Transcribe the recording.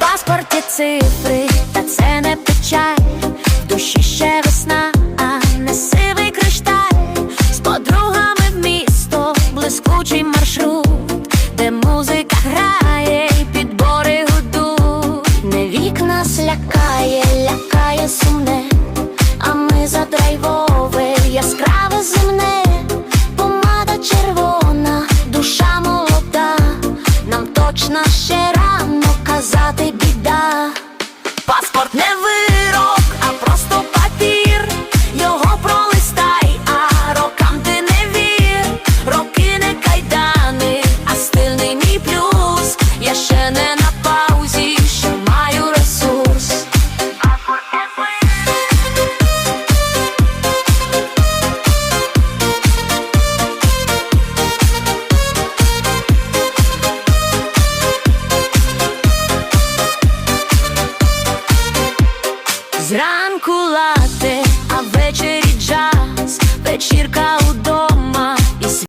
паспорті цифри, та це не печаль, в душі ще весна, а не сивий кришталь, з подругами в місто, блискучий маршрут, де музика грає, і підбори гудуть. Не вікна слякає, лякає, лякає Never Зранку лате, а ввечері джаз, вечірка у домі